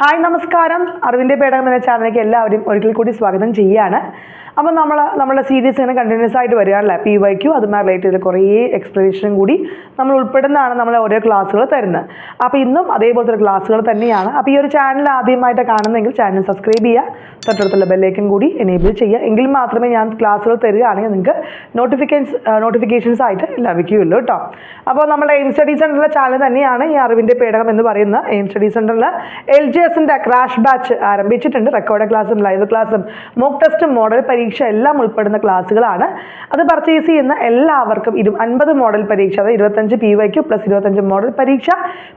Hi നമസ്കാരം. അറിവിന്റെ പേടകം എന്ന ചാനലിലേക്ക് എല്ലാവരും ഒരിക്കൽ കൂടി സ്വാഗതം ചെയ്യുകയാണ്. അപ്പോൾ നമ്മൾ നമ്മുടെ സീരീസ് ഇങ്ങനെ കണ്ടിന്യൂസ് ആയിട്ട് വരികയാണല്ലേ? പി വൈ ക്യു അതുമായി റിലേറ്റ് ചെയ്ത് കുറേ എക്സ്പ്ലനേഷനും കൂടി നമ്മൾ ഉൾപ്പെടുന്നതാണ് നമ്മൾ ഓരോ ക്ലാസ്സുകൾ തരുന്നത്. അപ്പോൾ ഇന്നും അതേപോലത്തെ ക്ലാസ്സുകൾ തന്നെയാണ്. അപ്പോൾ ഈ ഒരു ചാനൽ ആദ്യമായിട്ട് കാണുന്നെങ്കിൽ ചാനൽ സബ്സ്ക്രൈബ് ചെയ്യുക തൊട്ടടുത്തുള്ള ബെല്ലേക്കും കൂടി എനേബിൾ ചെയ്യുക. എങ്കിൽ മാത്രമേ ഞാൻ ക്ലാസ്സുകൾ തരികയാണെങ്കിൽ നിങ്ങൾക്ക് നോട്ടിഫിക്കേഷൻസ് നോട്ടിഫിക്കേഷൻസ് ആയിട്ട് ലഭിക്കുകയുള്ളൂ കേട്ടോ. അപ്പോൾ നമ്മുടെ എയിം സ്റ്റഡി സെന്ററിലെ ചാനൽ തന്നെയാണ് ഈ അറിവിന്റെ പേടകം എന്ന് പറയുന്ന എയിം സ്റ്റഡി സെന്ററിൽ എൽ ജി എസിന്റെ ക്രാഷ് ബാച്ച് ആരംഭിച്ചിട്ടുണ്ട്. റെക്കോർഡ് ക്ലാസ്സും ലൈവ് ക്ലാസ്സും മോക്ക് ടെസ്റ്റും മോഡൽ പരീക്ഷ എല്ലാം ഉൾപ്പെടുന്ന ക്ലാസ്സുകളാണ് അത് പർച്ചേസ് ചെയ്യുന്ന എല്ലാവർക്കും ഇരു അൻപത് മോഡൽ പരീക്ഷ അതായത് ഇരുപത്തഞ്ച് പി വൈക്ക് പ്ലസ് ഇരുപത്തഞ്ച് മോഡൽ പരീക്ഷ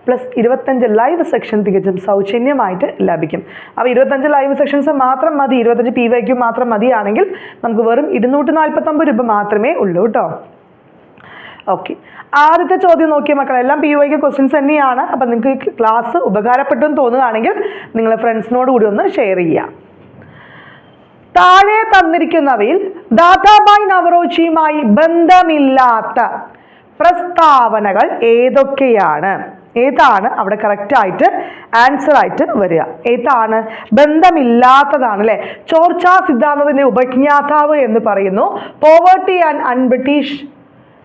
പ്ലസ് ഇരുപത്തഞ്ച് ലൈവ് സെക്ഷൻ തികച്ചും സൗജന്യമായിട്ട് ലഭിക്കും. അപ്പോൾ ഇരുപത്തഞ്ച് ലൈവ് സെക്ഷൻസ് മാത്രം മതി ഇരുപത്തഞ്ച് പി വൈക്കും മാത്രം മതിയാണെങ്കിൽ നമുക്ക് വെറും ഇരുന്നൂറ്റി നാൽപ്പത്തൊമ്പത് രൂപ മാത്രമേ ഉള്ളൂ കേട്ടോ ഓക്കെ ആദ്യത്തെ ചോദ്യം നോക്കിയ മക്കളെല്ലാം പി വൈക്ക് ക്വസ്റ്റ്യൻസ് തന്നെയാണ്. അപ്പം നിങ്ങൾക്ക് ക്ലാസ് ഉപകാരപ്പെട്ടു എന്ന് തോന്നുകയാണെങ്കിൽ നിങ്ങൾ ഫ്രണ്ട്സിനോട് കൂടി ഒന്ന് ഷെയർ ചെയ്യാം. താഴെ തന്നിരിക്കുന്നവയിൽ ദാദാബായ് നവറോജിയുമായി ബന്ധമില്ലാത്ത പ്രസ്താവനകൾ ഏതൊക്കെയാണ്? ഏതാണ്? അവിടെ കറക്റ്റ് ആയിട്ട് ആൻസർ ആയിട്ട് വരിക. ഏതാണ്? ബന്ധമില്ലാത്തതാണ് അല്ലെ? ചോർച്ചാ സിദ്ധാന്തത്തിന്റെ ഉപജ്ഞാതാവ് എന്ന് പറയുന്നു. Poverty and unbritish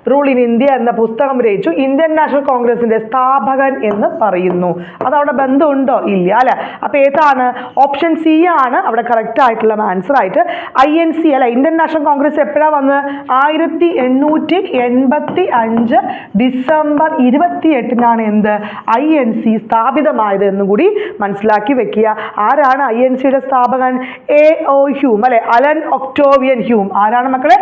rule in India എന്ന പുസ്തകം രചിച്ചു. ഇന്ത്യൻ നാഷണൽ കോൺഗ്രസിന്റെ സ്ഥാപകൻ എന്ന് പറയുന്നു. അത് അവിടെ ബന്ധമുണ്ടോ? ഇല്ല അല്ലെ? അപ്പൊ ഏതാണ്? ഓപ്ഷൻ സി ആണ് അവിടെ കറക്റ്റ് ആയിട്ടുള്ള ആൻസർ ആയിട്ട്. ഐ എൻ സി അല്ലെ ഇന്ത്യൻ നാഷണൽ കോൺഗ്രസ് എപ്പോഴാണ് വന്നത്? ആയിരത്തി എണ്ണൂറ്റി എൺപത്തി അഞ്ച് ഡിസംബർ ഇരുപത്തി എട്ടിനാണ് എന്ത്? ഐ എൻ സി സ്ഥാപിതമായത് എന്നും കൂടി മനസ്സിലാക്കി വെക്കുക. ആരാണ് ഐ എൻ സിയുടെ സ്ഥാപകൻ? എ ഒ ഹ്യൂം അല്ലെ? അലൻ ഒക്ടോവിയൻ ഹ്യൂം ആരാണ് മക്കളെ?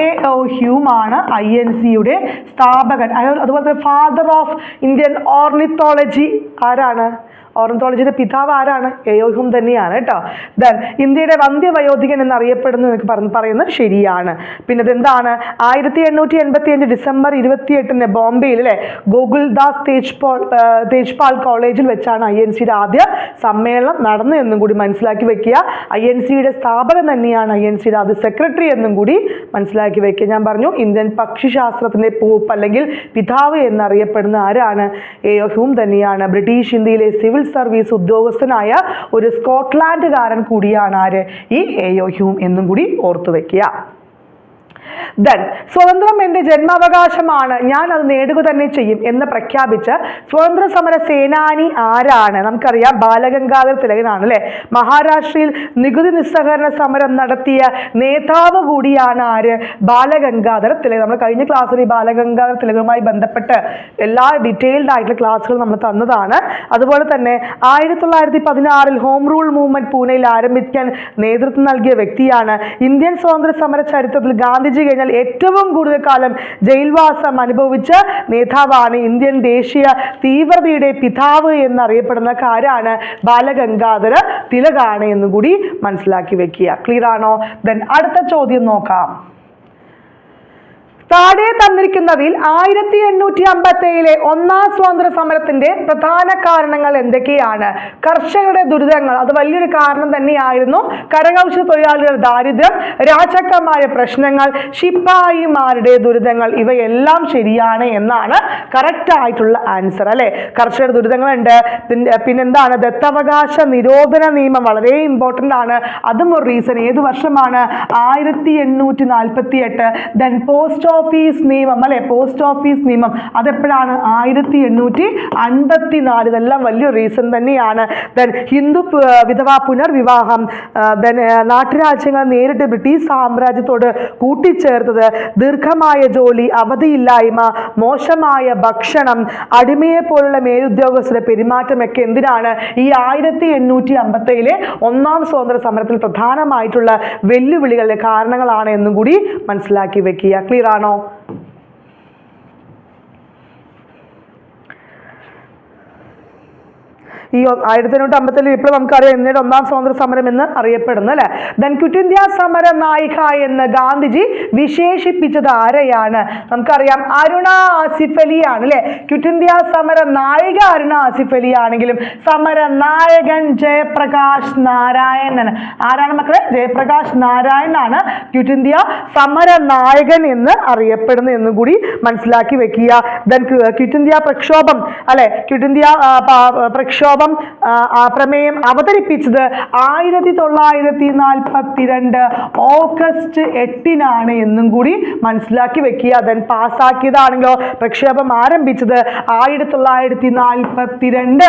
എ ഒ ഹ്യൂം ആണ് ഐ എൻ സിയുടെ സ്ഥാപകൻ അതുപോലെ തന്നെ ഫാദർ ഓഫ് ഇന്ത്യൻ ഓർണിത്തോളജി ആരാണ്? ഓർണിത്തോളജിയുടെ പിതാവ് ആരാണ്? എയോഹും തന്നെയാണ് കേട്ടോ. ദെൻ ഇന്ത്യയുടെ വന്ധ്യവയോധികൻ എന്നറിയപ്പെടുന്നു എന്നൊക്കെ പറഞ്ഞ് പറയുന്നത് ശരിയാണ്. പിന്നെ ഇതെന്താണ്? ആയിരത്തി എണ്ണൂറ്റി എൺപത്തി അഞ്ച് ഡിസംബർ ഇരുപത്തി എട്ടിന് ബോംബെയിൽ അല്ലേ? ഗോകുൽദാസ് തേജ്പാൽ ആ, തേജ്പാൽ കോളേജിൽ വെച്ചാണ് ഐ എൻ സിയുടെ ആദ്യ സമ്മേളനം നടന്നു എന്നും കൂടി മനസ്സിലാക്കി വെക്കുക. ഐ എൻ സിയുടെ സ്ഥാപകൻ തന്നെയാണ് ഐ എൻ സിയുടെ ആദ്യ സെക്രട്ടറി എന്നും കൂടി മനസ്സിലാക്കി വെക്കുക. ഞാൻ പറഞ്ഞു ഇന്ത്യൻ പക്ഷിശാസ്ത്രത്തിന്റെ പൂപ്പ് അല്ലെങ്കിൽ പിതാവ് എന്നറിയപ്പെടുന്ന ആരാണ്? എയോഹും തന്നെയാണ്. ബ്രിട്ടീഷ് ഇന്ത്യയിലെ സിവിൽ സർവീസ് ഉദ്യോഗസ്ഥനായ ഒരു സ്കോട്ട്ലാൻഡുകാരൻ കൂടിയാണ് ആര്? ഈ എയോ ഹ്യൂം എന്നും കൂടി ഓർത്തു വെക്കുക ദെൻ സ്വതന്ത്രം എന്റെ ജന്മാവകാശമാണ്. ഞാൻ അത് നേടുക തന്നെ ചെയ്യും എന്ന് പ്രഖ്യാപിച്ച് സ്വതന്ത്ര സമര സേനാനി ആരാണ്? നമുക്കറിയാം ബാലഗംഗാധർ തിലകനാണ് അല്ലെ? മഹാരാഷ്ട്രയിൽ നികുതി നിസ്സഹകരണ സമരം നടത്തിയ നേതാവ് കൂടിയാണ് ആര്? ബാലഗംഗാധർ തിലകൻ. നമ്മൾ കഴിഞ്ഞ ക്ലാസ്സിൽ ഈ ബാലഗംഗാധര തിലകുമായി ബന്ധപ്പെട്ട് എല്ലാ ഡീറ്റെയിൽഡ് ആയിട്ടുള്ള ക്ലാസ്സുകൾ നമ്മൾ തന്നതാണ്. അതുപോലെ തന്നെ ആയിരത്തി തൊള്ളായിരത്തി പതിനാറിൽ ഹോം റൂൾ മൂവ്മെന്റ് പൂനെയിൽ ആരംഭിക്കാൻ നേതൃത്വം നൽകിയ വ്യക്തിയാണ് ഇന്ത്യൻ സ്വാതന്ത്ര്യ സമര ചരിത്രത്തിൽ ഗാന്ധിജി കഴിഞ്ഞാൽ ഏറ്റവും കൂടുതൽ കാലം ജയിൽവാസം അനുഭവിച്ച നേതാവാണ് ഇന്ത്യൻ ദേശീയ തീവ്രതയുടെ പിതാവ് എന്നറിയപ്പെടുന്ന കാരാണ് ബാലഗംഗാധര തിലകാണ് എന്നുകൂടി മനസ്സിലാക്കി വെക്കുക. ക്ലിയർ ആണോ? ദെൻ അടുത്ത ചോദ്യം നോക്കാം. തന്നിരിക്കുന്നതിൽ ആയിരത്തി എണ്ണൂറ്റി അമ്പത്തി ഏഴിലെ ഒന്നാം സ്വാതന്ത്ര്യ സമരത്തിന്റെ പ്രധാന കാരണങ്ങൾ എന്തൊക്കെയാണ്? കർഷകരുടെ ദുരിതങ്ങൾ അത് വലിയൊരു കാരണം തന്നെയായിരുന്നു. കരകൗശല തൊഴിലാളികളുടെ ദാരിദ്ര്യം രാജാക്കന്മാരുടെ പ്രശ്നങ്ങൾ ശിപ്പായിമാരുടെ ദുരിതങ്ങൾ ഇവയെല്ലാം ശരിയാണ് എന്നാണ് കറക്റ്റ് ആയിട്ടുള്ള ആൻസർ അല്ലെ? കർഷകരുടെ ദുരിതങ്ങളുണ്ട്. പിന്നെ പിന്നെന്താണ്? ദത്തവകാശ നിരോധന നിയമം വളരെ ഇമ്പോർട്ടന്റ് ആണ്. അതും ഒരു റീസൺ ഏത് വർഷമാണ്? ആയിരത്തി എണ്ണൂറ്റി നാൽപ്പത്തി എട്ട് ദെൻ പോസ്റ്റ് ഓഫീസ് നിയമം അല്ലെ? പോസ്റ്റ് ഓഫീസ് നിയമം. അതെപ്പോഴാണ്? ആയിരത്തി എണ്ണൂറ്റി അൻപത്തി നാല് ഇതെല്ലാം വലിയൊരു റീസൺ തന്നെയാണ്. ദെൻ ഹിന്ദു വിധവാ പുനർവിവാഹം ദെൻ നാട്ടുരാജ്യങ്ങൾ നേരിട്ട് ബ്രിട്ടീഷ് സാമ്രാജ്യത്തോട് കൂട്ടിച്ചേർത്തത് ദീർഘമായ ജോലി അവധിയില്ലായ്മ മോശമായ ഭക്ഷണം അടിമയെ പോലുള്ള മേലുദ്യോഗസ്ഥരുടെ പെരുമാറ്റമൊക്കെ എന്തിനാണ് ഈ ആയിരത്തി എണ്ണൂറ്റി അമ്പത്തേഴിലെ ഒന്നാം സ്വാതന്ത്ര്യ സമരത്തിൽ പ്രധാനമായിട്ടുള്ള വെല്ലുവിളികളുടെ കാരണങ്ങളാണ് എന്നും കൂടി മനസ്സിലാക്കി വെക്കുക. ക്ലിയർ ആണോ? ഈ ആയിരത്തി എണ്ണൂറ്റി അമ്പത്തിൽ ഇപ്പോൾ നമുക്കറിയാം ഇന്ത്യയുടെ ഒന്നാം സ്വാതന്ത്ര്യ സമരം എന്ന് അറിയപ്പെടുന്നു അല്ലേ? ദൻ ക്വിറ്റ് ഇന്ത്യ സമര നായിക എന്ന് ഗാന്ധിജി വിശേഷിപ്പിച്ചത് ആരെയാണ്? നമുക്കറിയാം അരുണ ആസിഫ് ആണ് അല്ലെ? ക്വിറ്റ് ഇന്ത്യ സമര നായിക അരുണ ആസിഫ് അലി ആണെങ്കിലും സമര നായകൻ ജയപ്രകാശ് നാരായണൻ. ആരാണ് മക്കളെ? ജയപ്രകാശ് നാരായണനാണ് ക്വിറ്റ് ഇന്ത്യ സമര നായകൻ എന്ന് അറിയപ്പെടുന്നു എന്നും കൂടി മനസ്സിലാക്കി വെക്കുക. ദൻ ക്വിറ്റ് ഇന്ത്യ പ്രക്ഷോഭം അല്ലെ? ക്വിറ്റ് ഇന്ത്യ പ്രക്ഷോഭം ആ പ്രമേയം അവതരിപ്പിച്ചത് ആയിരത്തി തൊള്ളായിരത്തി നാൽപ്പത്തിരണ്ട് ഓഗസ്റ്റ് എട്ടിനാണ് എന്നും കൂടി മനസ്സിലാക്കി വെക്കുക. ദെൻ പാസ്സാക്കിയതാണെങ്കിലോ പ്രക്ഷേപം ആരംഭിച്ചത് ആയിരത്തി തൊള്ളായിരത്തി നാൽപ്പത്തിരണ്ട്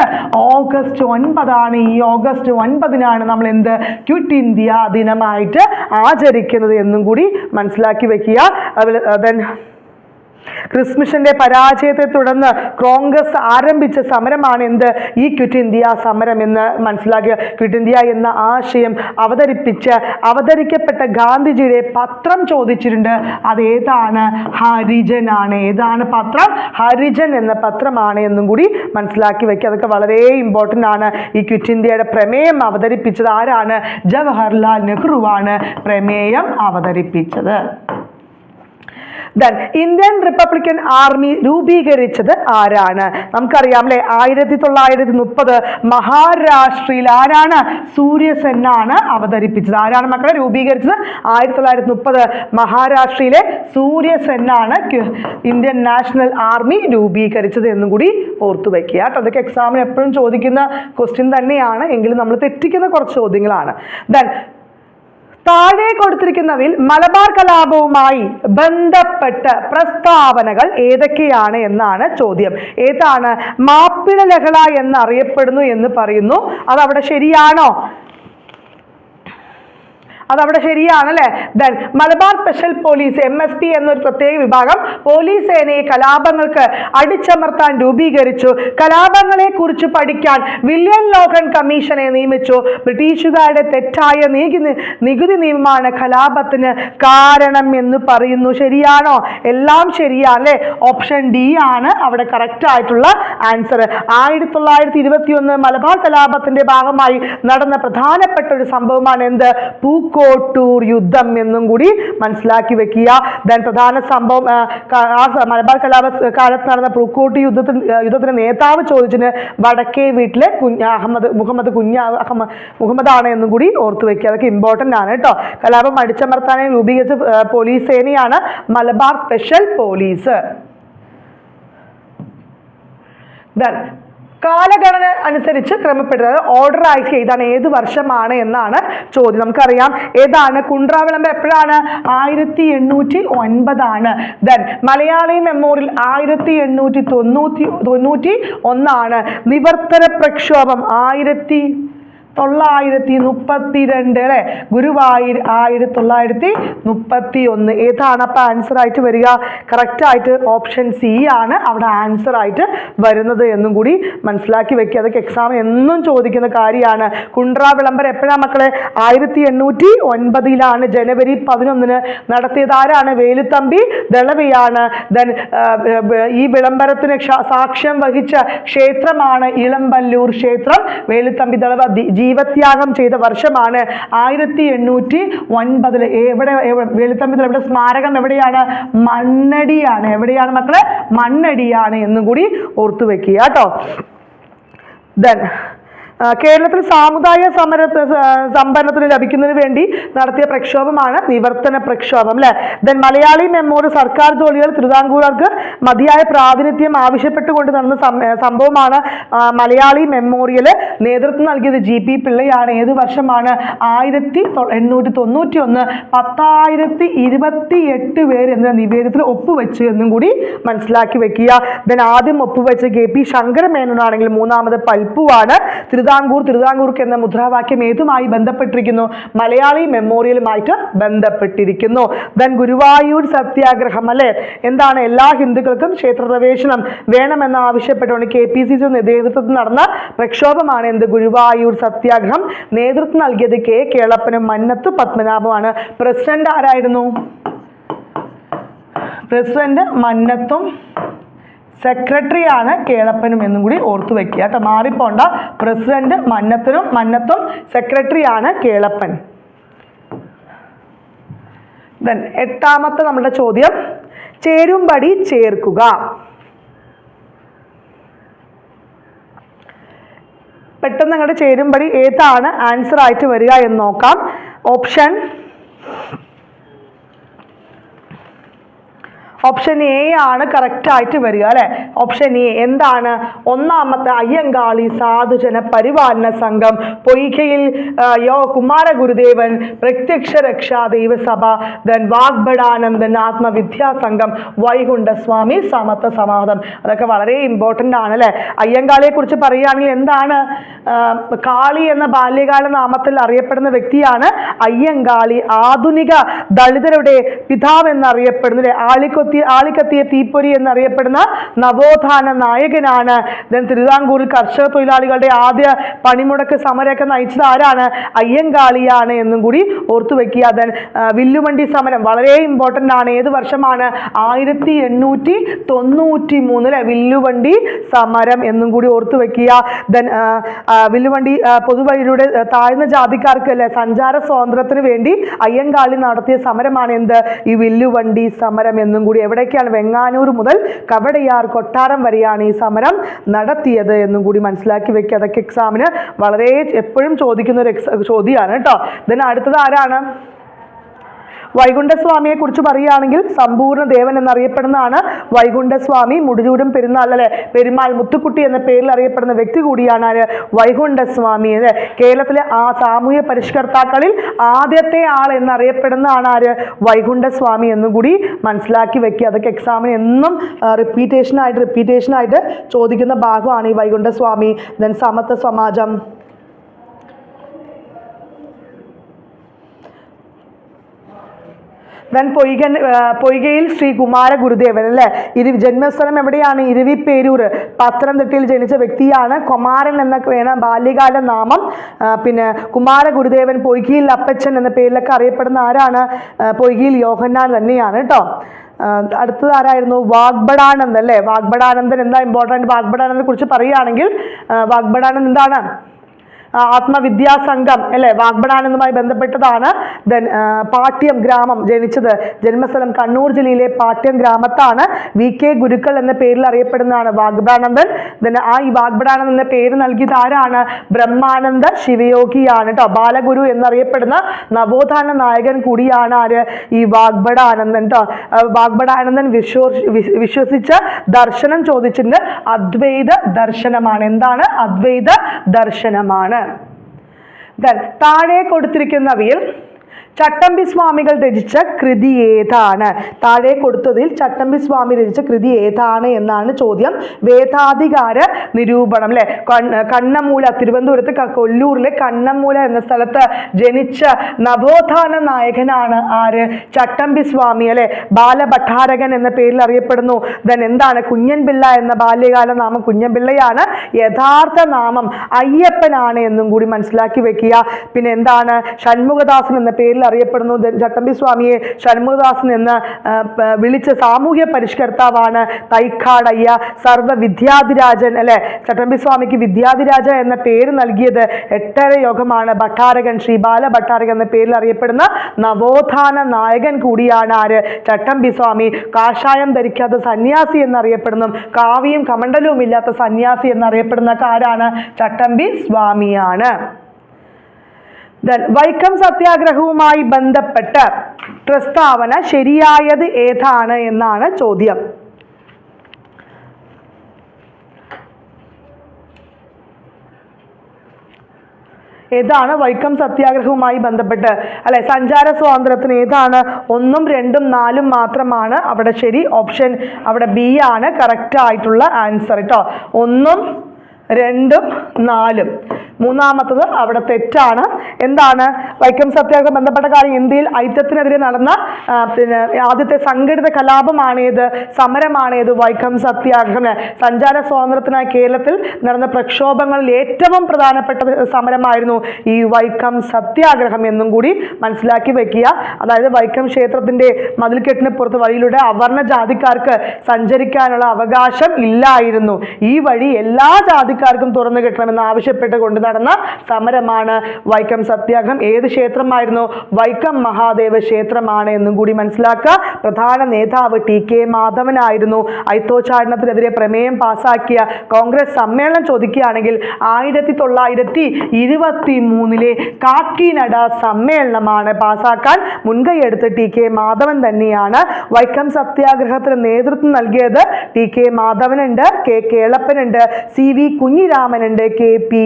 ഓഗസ്റ്റ് ഒൻപതാണ്. ഈ ഓഗസ്റ്റ് ഒൻപതിനാണ് നമ്മൾ എന്ത്? ക്വിറ്റ് ഇന്ത്യ ദിനമായിട്ട് ആചരിക്കുന്നത് എന്നും കൂടി മനസ്സിലാക്കി വെക്കുക. ദെൻ ക്രിസ്മിഷന്റെ പരാജയത്തെ തുടർന്ന് കോൺഗ്രസ് ആരംഭിച്ച സമരമാണ് എന്ത്? ഈ ക്വിറ്റ് ഇന്ത്യ സമരം എന്ന് മനസ്സിലാക്കുക. ക്വിറ്റ് ഇന്ത്യ എന്ന ആശയം അവതരിപ്പിച്ച് അവതരിക്കപ്പെട്ട ഗാന്ധിജിയുടെ പത്രം ചോദിച്ചിട്ടുണ്ട്. അത് ഏതാണ്? ഹരിജൻ ആണ്. ഏതാണ് പത്രം? ഹരിജൻ എന്ന പത്രമാണ് എന്നും കൂടി മനസ്സിലാക്കി വെക്കുക. അതൊക്കെ വളരെ ഇമ്പോർട്ടന്റ് ആണ്. ഈ ക്വിറ്റ് ഇന്ത്യയുടെ പ്രമേയം അവതരിപ്പിച്ചത് ആരാണ്? ജവഹർലാൽ നെഹ്റുവാണ് പ്രമേയം അവതരിപ്പിച്ചത്. ദെൻ ഇന്ത്യൻ റിപ്പബ്ലിക്കൻ ആർമി രൂപീകരിച്ചത് ആരാണ്? നമുക്കറിയാം അല്ലെ ആയിരത്തി തൊള്ളായിരത്തി മുപ്പത് മഹാരാഷ്ട്രയിൽ ആരാണ്? സൂര്യസെന്നാണ് അവതരിപ്പിച്ചത്. ആരാണ് മക്കളെ രൂപീകരിച്ചത്? ആയിരത്തി തൊള്ളായിരത്തി മുപ്പത് മഹാരാഷ്ട്രയിലെ സൂര്യസെന്നാണ് ഇന്ത്യൻ നാഷണൽ ആർമി രൂപീകരിച്ചത് എന്നും കൂടി ഓർത്തു വയ്ക്കുക. കേട്ടോ അതൊക്കെ എക്സാമിന് എപ്പോഴും ചോദിക്കുന്ന ക്വസ്റ്റ്യൻ തന്നെയാണ്. എങ്കിലും നമ്മൾ തെറ്റിക്കുന്ന കുറച്ച് ചോദ്യങ്ങളാണ്. ദെൻ താഴെ കൊടുത്തിരിക്കുന്നതിൽ മലബാർ കലാപവുമായി ബന്ധപ്പെട്ട പ്രസ്താവനകൾ ഏതൊക്കെയാണ് എന്നാണ് ചോദ്യം. ഏതാണ് മാപ്പിള ലഹള എന്നറിയപ്പെടുന്നു എന്ന് പറയുന്നു. അതവിടെ ശരിയാണോ? അതവിടെ ശരിയാണല്ലേ? Then Malabar special police M S P എന്നൊരു പ്രത്യേക വിഭാഗം പോലീസ് സേനയെ കലാപങ്ങൾക്ക് അടിച്ചമർത്താൻ രൂപീകരിച്ചു. കലാപങ്ങളെ കുറിച്ച് പഠിക്കാൻ വില്യം ലോഗൻ കമ്മീഷനെ നിയമിച്ചു. ബ്രിട്ടീഷുകാരുടെ തെറ്റായ നീകി നികുതി നിയമമാണ് കലാപത്തിന് കാരണം എന്ന് പറയുന്നു. ശരിയാണോ? എല്ലാം ശരിയാണ് അല്ലേ ഓപ്ഷൻ ഡി ആണ് അവിടെ കറക്റ്റ് ആയിട്ടുള്ള ആൻസർ ആയിരത്തി തൊള്ളായിരത്തി ഇരുപത്തി ഒന്ന് മലബാർ കലാപത്തിന്റെ ഭാഗമായി നടന്ന പ്രധാനപ്പെട്ട ഒരു സംഭവമാണ് എന്ത്? പൂക്കോട്ടൂർ യുദ്ധം എന്നും കൂടി മനസ്സിലാക്കി വെക്കുക. ദൻ പ്രധാന സംഭവം ആ, മലബാർ കലാപ കാലത്ത് നടന്ന പൂക്കോട്ട് യുദ്ധത്തിന് യുദ്ധത്തിന് നേതാവ് ചോദിച്ചിന് വടക്കേ വീട്ടിലെ കുഞ്ഞ് അഹമ്മദ് മുഹമ്മദ് കുഞ്ഞ മുഹമ്മദ് ആണ് എന്നും കൂടി ഓർത്തു വെക്കുക. അതൊക്കെ ഇമ്പോർട്ടന്റ് ആണ് കേട്ടോ. കലാപം അടിച്ചമർത്താനായി രൂപീകരിച്ച പോലീസ് സേനയാണ് മലബാർ സ്പെഷ്യൽ പോലീസ്. ദെൻ കാലഗണന അനുസരിച്ച് ക്രമപ്പെടുന്നത് ഓർഡർ ആയിട്ട് ഏതാണ് ഏത് വർഷമാണ് എന്നാണ് ചോദ്യം. നമുക്കറിയാം ഏതാണ്? കുണ്ട്ര എപ്പോഴാണ്? ആയിരത്തി എണ്ണൂറ്റി ഒൻപതാണ് ദെൻ മലയാളി മെമ്മോറിയൽ ആയിരത്തി എണ്ണൂറ്റി തൊണ്ണൂറ്റി തൊണ്ണൂറ്റി ഒന്നാണ് നിവർത്തന പ്രക്ഷോഭം ആയിരത്തി തൊള്ളായിരത്തി മുപ്പത്തി രണ്ട് അല്ലെ? ഗുരുവായൂർ ആയിരത്തി തൊള്ളായിരത്തി മുപ്പത്തി ഒന്ന് ഏതാണ്? അപ്പൊ ആൻസർ ആയിട്ട് വരിക. കറക്റ്റ് ആയിട്ട് ഓപ്ഷൻ സി ആണ് അവിടെ ആൻസർ ആയിട്ട് വരുന്നത് എന്നും കൂടി മനസ്സിലാക്കി വെക്കുക. അതൊക്കെ എക്സാം എന്നും ചോദിക്കുന്ന കാര്യമാണ്. കുണ്ട്ര വിളംബരം എപ്പോഴാണ് മക്കളെ? ആയിരത്തി എണ്ണൂറ്റി ഒൻപതിലാണ് ജനുവരി പതിനൊന്നിന് നടത്തിയത് ആരാണ്? വേലുത്തമ്പി ദളവിയാണ്. ദെൻ ഈ വിളംബരത്തിന് സാക്ഷ്യം വഹിച്ച ക്ഷേത്രമാണ് ഇളമ്പല്ലൂർ ക്ഷേത്രം. വേലുത്തമ്പി ദളവ ദി- ജീവത്യാഗം ചെയ്ത വർഷമാണ് ആയിരത്തി എണ്ണൂറ്റി ഒൻപതിൽ എവിടെ എവിടെ- വേലുത്തമ്പി ദളവയുടെ സ്മാരകം എവിടെയാണ്? മണ്ണടിയാണ്. എവിടെയാണ് മക്കളെ? മണ്ണടിയാണ് എന്നും കൂടി ഓർത്തു വെക്കുക കേട്ടോ. ദെൻ കേരളത്തിൽ സാമുദായിക സമര സംഭരണത്തിന് ലഭിക്കുന്നതിന് വേണ്ടി നടത്തിയ പ്രക്ഷോഭമാണ് നിവർത്തന പ്രക്ഷോഭം അല്ലെ? ദെൻ മലയാളി മെമ്മോറിയൽ സർക്കാർ ജോലികൾ തിരുവിതാംകൂറുകാർക്ക് മതിയായ പ്രാതിനിധ്യം ആവശ്യപ്പെട്ടുകൊണ്ട് നടന്ന സംഭവമാണ് മലയാളി മെമ്മോറിയൽ നേതൃത്വം നൽകിയത്. ജി. പി. പിള്ളയാണ്. ഏത് വർഷമാണ്? ആയിരത്തി എണ്ണൂറ്റി തൊണ്ണൂറ്റി ഒന്ന് പത്തായിരത്തി ഇരുപത്തി എട്ട് പേര് എന്ന നിവേദനത്തിൽ ഒപ്പുവെച്ചു എന്നും കൂടി മനസ്സിലാക്കി വെക്കുക. ദെൻ ആദ്യം ഒപ്പുവെച്ച കെ പി ശങ്കരമേനോനാണെങ്കിൽ മൂന്നാമത് പൽപ്പുവാണ്. തിരുവിതാംകൂർ തിരുവിതാംകൂർക്ക് എന്ന മുദ്രാവാക്യം ഏതുമായി ബന്ധപ്പെട്ടിരിക്കുന്നു? മലയാളി മെമ്മോറിയലുമായിട്ട് ബന്ധപ്പെട്ടിരിക്കുന്നു. ദൻ ഗുരുവായൂർ സത്യാഗ്രഹം അല്ലെ? എന്താണ് എല്ലാ ഹിന്ദുക്കൾക്കും ക്ഷേത്രപ്രവേശനം വേണമെന്ന് ആവശ്യപ്പെട്ടുകൊണ്ട് കെ പി സി സി നേതൃത്വത്തിൽ നടന്ന പ്രക്ഷോഭമാണ് എന്ത്? ഗുരുവായൂർ സത്യാഗ്രഹം. നേതൃത്വം നൽകിയത് കെ കേളപ്പനും മന്നത്ത് പത്മനാഭമാണ് പ്രസിഡന്റ് ആരായിരുന്നു? പ്രസിഡന്റ് മന്നത്തും സെക്രട്ടറിയാണ് കേളപ്പനും എന്നും കൂടി ഓർത്തു വെക്കുക കേട്ടോ. മാറിപ്പോണ്ട. പ്രസിഡന്റ് മന്നത്തനും മന്നത്തും സെക്രട്ടറിയാണ് കേളപ്പൻ. ദെൻ എട്ടാമത്തെ നമ്മുടെ ചോദ്യം. ചേരുംപടി ചേർക്കുക. പെട്ടെന്ന് അങ്ങോട്ട് ചേരുംപടി ഏതാണ്? ആൻസർ ആയിട്ട് വരിക എന്ന് നോക്കാം. ഓപ്ഷൻ ഓപ്ഷൻ എ ആണ് കറക്റ്റ് ആയിട്ട് വരിക അല്ലെ? ഓപ്ഷൻ എ എന്താണ്? ഒന്നാമത്തെ അയ്യങ്കാളി സാധുജന പരിപാലന സംഘം പൊയ്കയിൽ യോ കുമാര ഗുരുദേവൻ പ്രത്യക്ഷ രക്ഷാ ദൈവസഭ ദെൻ വാഗ്ഭടാനന്ദൻ ആത്മവിദ്യാ സംഘം വൈകുണ്ഠസ്വാമി സമത്വ സമാധം. അതൊക്കെ വളരെ ഇമ്പോർട്ടന്റ് ആണ് അല്ലേ? അയ്യങ്കാളിയെ കുറിച്ച് പറയുകയാണെങ്കിൽ എന്താണ്? കാളി എന്ന ബാല്യകാല നാമത്തിൽ അറിയപ്പെടുന്ന വ്യക്തിയാണ് അയ്യങ്കാളി. ആധുനിക ദളിതരുടെ പിതാവ് എന്നറിയപ്പെടുന്ന ആളിക്കൊത്തി ആളിക്കത്തിയ തീപ്പൊരി എന്നറിയപ്പെടുന്ന നവോത്ഥാന നായകനാണ്. ദെൻ തിരുവിതാംകൂറിൽ കർഷക തൊഴിലാളികളുടെ ആദ്യ പണിമുടക്ക് സമരമൊക്കെ നയിച്ചത് ആരാണ്? അയ്യങ്കാളിയാണ് എന്നും കൂടി ഓർത്തു വെക്കുക. ദെൻ വില്ലുവണ്ടി സമരം വളരെ ഇമ്പോർട്ടന്റ് ആണ്. ഏത് വർഷമാണ്? ആയിരത്തി എണ്ണൂറ്റി തൊണ്ണൂറ്റി മൂന്നിലെ വില്ലുവണ്ടി സമരം എന്നും കൂടി ഓർത്തു വെക്കുക. ദെൻ വില്ലുവണ്ടി പൊതുവഴിയിലൂടെ താഴ്ന്ന ജാതിക്കാർക്ക് അല്ലെ സഞ്ചാര സ്വാതന്ത്ര്യത്തിന് വേണ്ടി അയ്യങ്കാളി നടത്തിയ സമരമാണ് എന്ത്? ഈ വില്ലുവണ്ടി സമരം എന്നും കൂടി എവിടേക്കാണ് വെങ്ങാനൂർ മുതൽ കവടയാർ കൊട്ടാരം വരെയാണ് ഈ സമരം നടത്തിയത് എന്നും കൂടി മനസ്സിലാക്കി വെക്കുക. അതൊക്കെ എക്സാമിന് വളരെ എപ്പോഴും ചോദിക്കുന്ന ഒരു എക്സാ ചോദ്യമാണ് കേട്ടോ. ദെൻ അടുത്തത് ആരാണ്? വൈകുണ്ഠസ്വാമിയെ കുറിച്ച് പറയുകയാണെങ്കിൽ സമ്പൂർണ ദേവൻ എന്നറിയപ്പെടുന്നതാണ് വൈകുണ്ഠസ്വാമി മുടിചൂടും പെരുന്നാൾ അല്ലെ പെരുമാൾ മുത്തുക്കുട്ടി എന്ന പേരിൽ അറിയപ്പെടുന്ന വ്യക്തി കൂടിയാണ് ആര്? വൈകുണ്ഠസ്വാമി. അല്ലെ? കേരളത്തിലെ ആ സാമൂഹ്യ പരിഷ്കർത്താക്കളിൽ ആദ്യത്തെ ആൾ എന്നറിയപ്പെടുന്നതാണ് ആര്? വൈകുണ്ഠസ്വാമി എന്നും കൂടി മനസ്സിലാക്കി വെക്കുക. അതൊക്കെ എക്സാമിന് എന്നും റിപ്പീറ്റേഷനായിട്ട് റിപ്പീറ്റേഷനായിട്ട് ചോദിക്കുന്ന ഭാഗമാണ് ഈ വൈകുണ്ഠസ്വാമി. ദെൻ സമത്വ സമാജം. ദെൻ പൊയ്കൻ പൊയ്കയിൽ ശ്രീ കുമാര ഗുരുദേവൻ അല്ലേ? ഇരു ജന്മസ്ഥലം എവിടെയാണ്? ഇരവിപ്പേരൂർ പത്തനംതിട്ടയിൽ ജനിച്ച വ്യക്തിയാണ്. കുമാരൻ എന്നൊക്കെ വേണം ബാല്യകാല നാമം. പിന്നെ കുമാര ഗുരുദേവൻ പൊയ്കയിൽ അപ്പച്ചൻ എന്ന പേരിലൊക്കെ അറിയപ്പെടുന്ന ആരാണ്? പൊയ്കയിൽ യോഹന്നാൻ തന്നെയാണ് കേട്ടോ. അടുത്തത് ആരായിരുന്നു? വാഗ്ബടാനന്ദൻ അല്ലേ? വാഗ്ബടാനന്ദൻ എന്താ ഇമ്പോർട്ടന്റ് വാഗ്ബടാനന്ദനെ കുറിച്ച് പറയുകയാണെങ്കിൽ വാഗ്ബടാനന്ദ് എന്താണ്? ആത്മവിദ്യാസംഘം അല്ലെ? വാഗ്ബടാനന്ദുമായി ബന്ധപ്പെട്ടതാണ്. ദെൻ പാട്യം ഗ്രാമം ജനിച്ചത്. ജന്മസ്ഥലം കണ്ണൂർ ജില്ലയിലെ പാട്യം ഗ്രാമത്താണ്. വി കെ ഗുരുക്കൾ എന്ന പേരിൽ അറിയപ്പെടുന്നതാണ് വാഗ്ബടാനന്ദൻ ദെൻ ആ ഈ വാഗ്ബടാനന്ദൻ എന്ന പേര് നൽകിയത് ആരാണ്? ബ്രഹ്മാനന്ദ ശിവയോഗിയാണ് കേട്ടോ ബാലഗുരു എന്നറിയപ്പെടുന്ന നവോത്ഥാന നായകൻ കൂടിയാണ് ആര്? ഈ വാഗ്ബടാനന്ദൻ കേട്ടോ വാഗ്ബടാനന്ദൻ വിശ്വ വിശ്വ- വിശ്വസിച്ച ദർശനം ചോദിച്ചിട്ടുണ്ട്. അദ്വൈത ദർശനമാണ്. എന്താണ്? അദ്വൈത ദർശനമാണ്. Then, താഴെ കൊടുത്തിരിക്കുന്നവയിൽ ചട്ടമ്പി സ്വാമികൾ രചിച്ച കൃതി ഏതാണ്? താഴെ കൊടുത്തതിൽ ചട്ടമ്പി സ്വാമി രചിച്ച കൃതി ഏതാണ് എന്നാണ് ചോദ്യം. വേദാധികാര നിരൂപണം അല്ലെ കണ്ണമൂല തിരുവനന്തപുരത്ത് കൊല്ലൂരിലെ കണ്ണമൂല എന്ന സ്ഥലത്ത് ജനിച്ച നവോത്ഥാന നായകനാണ് ആര്? ചട്ടമ്പി സ്വാമി അല്ലെ? ബാലഭട്ടാരകൻ എന്ന പേരിൽ അറിയപ്പെടുന്നു. ദൻ എന്താണ്? കുഞ്ഞൻപിള്ള എന്ന ബാല്യകാല നാമം കുഞ്ഞൻപിള്ളയാണ്. യഥാർത്ഥ നാമം അയ്യപ്പനാണ് എന്നും കൂടി മനസ്സിലാക്കി വെക്കുക. പിന്നെ എന്താണ്? ഷൺമുഖദാസൻ എന്ന പേരിൽ അറിയപ്പെടുന്നു. ചട്ടമ്പി സ്വാമിയെ ഷൺമുഖദാസൻ എന്ന് വിളിച്ച സാമൂഹ്യ പരിഷ്കർത്താവാണ് തൈക്കാടയ്യ. സർവ വിദ്യാധിരാജൻ അല്ലെ? ചട്ടമ്പി സ്വാമിക്ക് വിദ്യാധിരാജ എന്ന പേര് നൽകിയത് എട്ടര യോഗമാണ്. ഭട്ടാരകൻ ശ്രീ ബാല ഭട്ടാരകൻ എന്ന പേരിൽ അറിയപ്പെടുന്ന നവോത്ഥാന നായകൻ കൂടിയാണ് ആര്? ചട്ടമ്പി സ്വാമി. കാഷായം ധരിക്കാത്ത സന്യാസി എന്നറിയപ്പെടുന്നു. കാവിയും കമണ്ഡലവും ഇല്ലാത്ത സന്യാസി എന്നറിയപ്പെടുന്ന ആരാണ്? ചട്ടമ്പി സ്വാമിയാണ്. വൈക്കം സത്യാഗ്രഹവുമായി ബന്ധപ്പെട്ട് പ്രസ്താവന ശരിയായത് ഏതാണ് എന്നാണ് ചോദ്യം. ഏതാണ് വൈക്കം സത്യാഗ്രഹവുമായി ബന്ധപ്പെട്ട്? അല്ലെ സഞ്ചാര സ്വാതന്ത്ര്യത്തിന് ഏതാണ്? ഒന്നും രണ്ടും നാലും മാത്രമാണ് അവിടെ ശരി ഓപ്ഷൻ അവിടെ ബി ആണ് കറക്റ്റ് ആയിട്ടുള്ള ആൻസർ കേട്ടോ ഒന്നും രണ്ടും നാലും. മൂന്നാമത്തത് അവിടെ തെറ്റാണ്. എന്താണ്? വൈക്കം സത്യാഗ്രഹം ബന്ധപ്പെട്ട കാര്യം ഇന്ത്യയിൽ ഐക്യത്തിനെതിരെ നടന്ന പിന്നെ ആദ്യത്തെ സംഘടിത കലാപമാണേത് സമരമാണേത് വൈക്കം സത്യാഗ്രഹം. സഞ്ചാര സ്വാതന്ത്ര്യത്തിനായി കേരളത്തിൽ നടന്ന പ്രക്ഷോഭങ്ങളിൽ ഏറ്റവും പ്രധാനപ്പെട്ട സമരമായിരുന്നു ഈ വൈക്കം സത്യാഗ്രഹം എന്നും കൂടി മനസ്സിലാക്കി വെക്കുക. അതായത് വൈക്കം ക്ഷേത്രത്തിന്റെ മതിൽക്കെട്ടിന് പുറത്ത് വഴിയിലൂടെ അവർണ ജാതിക്കാർക്ക് സഞ്ചരിക്കാനുള്ള അവകാശം ഇല്ലായിരുന്നു. ഈ വഴി എല്ലാ ജാതിക്കാർക്കും തുറന്നു കിട്ടണമെന്ന് ആവശ്യപ്പെട്ടുകൊണ്ട് നടന്ന സമരമാണ് വൈക്കം സത്യാഗ്രഹം. ഏത് ക്ഷേത്രമായിരുന്നു? വൈക്കം മഹാദേവ ക്ഷേത്രമാണ് എന്നും കൂടി മനസ്സിലാക്കുക. പ്രധാന നേതാവ് ടി കെ മാധവനായിരുന്നു. ഐത്തോച്ചാടനത്തിനെതിരെ പ്രമേയം പാസാക്കിയ കോൺഗ്രസ് സമ്മേളനം ചോദിക്കുകയാണെങ്കിൽ ആയിരത്തി തൊള്ളായിരത്തി ഇരുപത്തി മൂന്നിലെ കാക്കിനട സമ്മേളനമാണ് പാസാക്കാൻ മുൻകൈയെടുത്ത് ടി കെ മാധവൻ തന്നെയാണ് വൈക്കം സത്യാഗ്രഹത്തിന് നേതൃത്വം നൽകിയത്. ടി കെ മാധവനുണ്ട് കെ കേളപ്പനുണ്ട് സി വി കുഞ്ഞിരാമനുണ്ട് കെ പി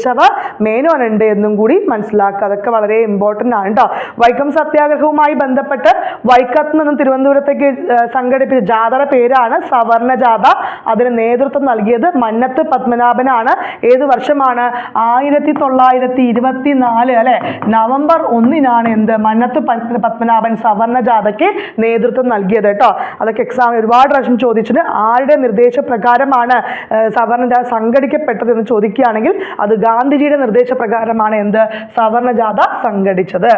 കേശവ മേനോനുണ്ട് എന്നും കൂടി മനസ്സിലാക്കുക. അതൊക്കെ വളരെ ഇമ്പോർട്ടന്റ് ആണ് കേട്ടോ വൈക്കം സത്യാഗ്രഹവുമായി ബന്ധപ്പെട്ട് വൈക്കത്ത് നിന്നും തിരുവനന്തപുരത്തേക്ക് സംഘടിപ്പിച്ച ജാഥയുടെ പേരാണ് സവർണ ജാഥ അതിന് നേതൃത്വം നൽകിയത് മന്നത്ത് പത്മനാഭനാണ്. ഏത് വർഷമാണ്? ആയിരത്തി തൊള്ളായിരത്തി ഇരുപത്തി നാല് അല്ലെ? നവംബർ ഒന്നിനാണ് എന്ത് മന്നത്ത് പത്മനാഭൻ സവർണ ജാഥയ്ക്ക് നേതൃത്വം നൽകിയത് കേട്ടോ അതൊക്കെ എക്സാം ഒരുപാട് പ്രാവശ്യം ചോദിച്ചിട്ട് ആരുടെ നിർദ്ദേശപ്രകാരമാണ് സവർണ ജാഥ സംഘടിക്കപ്പെട്ടത് എന്ന് ചോദിക്കുകയാണെങ്കിൽ അത് ഗാന്ധിജിയുടെ നിർദ്ദേശപ്രകാരമാണ് എന്ത്? സവർണജാഥ സംഘടിച്ചത്.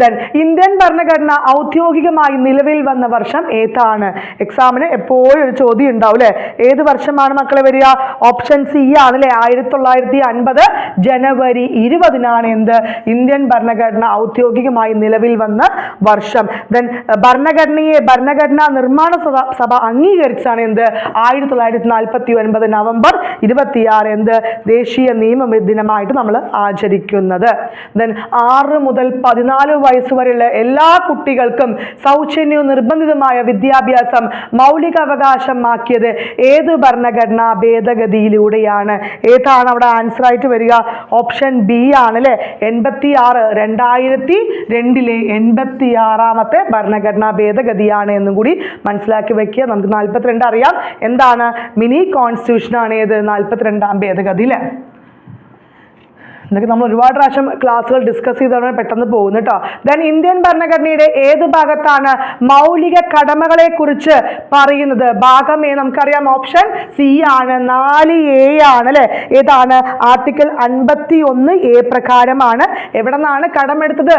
ദെൻ ഇന്ത്യൻ ഭരണഘടന ഔദ്യോഗികമായി നിലവിൽ വന്ന വർഷം ഏതാണ്? എക്സാമിന് എപ്പോഴും ഒരു ചോദ്യം ഉണ്ടാവും അല്ലെ ഏത് വർഷമാണ് മക്കളെ വരിക? ഓപ്ഷൻ സി ആണ് അല്ലെ ആയിരത്തി തൊള്ളായിരത്തി അൻപത് ജനുവരി ഇരുപതിനാണ് എന്ത്? ഇന്ത്യൻ ഭരണഘടന ഔദ്യോഗികമായി നിലവിൽ വന്ന വർഷം. ദെൻ ഭരണഘടനയെ ഭരണഘടനാ നിർമ്മാണ സഭ അംഗീകരിച്ചാണ് എന്ത്? ആയിരത്തി തൊള്ളായിരത്തി നാൽപ്പത്തി ഒൻപത് നവംബർ ഇരുപത്തിയാറ് എന്ത്? ദേശീയ നിയമ ദിനമായിട്ട് നമ്മൾ ആചരിക്കുന്നത്. ദെൻ ആറ് മുതൽ പതിനാല് വയസ്സ് വരെയുള്ള എല്ലാ കുട്ടികൾക്കും സൗജന്യവും നിർബന്ധിതമായ വിദ്യാഭ്യാസം മൗലിക അവകാശമാക്കിയത് ഏത് ഭരണഘടനാ ഭേദഗതിയിലൂടെയാണ്? ഏതാണ് അവിടെ ആൻസർ ആയിട്ട് വരിക? ഓപ്ഷൻ ബി ആണ് അല്ലെ? എൺപത്തി ആറ് രണ്ടായിരത്തി രണ്ടിലെ എൺപത്തി ആറാമത്തെ ഭരണഘടനാ ഭേദഗതിയാണ് എന്നും കൂടി മനസ്സിലാക്കി വെക്കുക. നമുക്ക് നാൽപ്പത്തിരണ്ട് അറിയാം. എന്താണ്? മിനി കോൺസ്റ്റിറ്റ്യൂഷൻ ആണ് ഏത്? നാൽപ്പത്തിരണ്ടാം ഭേദഗതി അല്ലേ? ഇതൊക്കെ നമ്മൾ ഒരുപാട് പ്രാവശ്യം ക്ലാസ്സുകൾ ഡിസ്കസ് ചെയ്തതാണ് പെട്ടെന്ന് പോകുന്നു കേട്ടോ ദെൻ ഇന്ത്യൻ ഭരണഘടനയുടെ ഏത് ഭാഗത്താണ് മൗലിക കടമകളെ കുറിച്ച് പറയുന്നത്? ഭാഗം എ നമുക്കറിയാം. ഓപ്ഷൻ സി ആണ്. നാല് എ ആണ് അല്ലേ? ഏതാണ്? ആർട്ടിക്കിൾ അൻപത്തി ഒന്ന് എ പ്രകാരമാണ്. എവിടെ നിന്നാണ് കടമെടുത്തത്?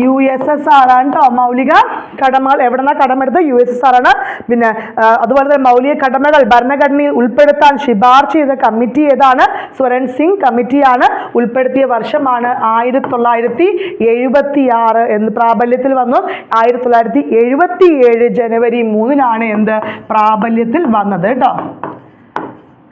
യു എസ് എസ് ആർ ആണ് കേട്ടോ മൗലിക കടമകൾ എവിടെന്നാ കടമെടുത്തത്? യു എസ് എസ് ആർ ആണ് പിന്നെ അതുപോലെ തന്നെ മൗലിക കടമകൾ ഭരണഘടനയിൽ ഉൾപ്പെടുത്താൻ ശുപാർശ ചെയ്ത കമ്മിറ്റി ഏതാണ്? സ്വരൺ സിംഗ് കമ്മിറ്റിയാണ് ഉൾപ്പെടുത്തിയ വർഷമാണ് ആയിരത്തി തൊള്ളായിരത്തി എഴുപത്തി ആറ് എന്ന് പ്രാബല്യത്തിൽ വന്നു. ആയിരത്തി തൊള്ളായിരത്തി എഴുപത്തി ഏഴ് ജനുവരി മൂന്നിനാണ് എന്ത് പ്രാബല്യത്തിൽ വന്നത് കേട്ടോ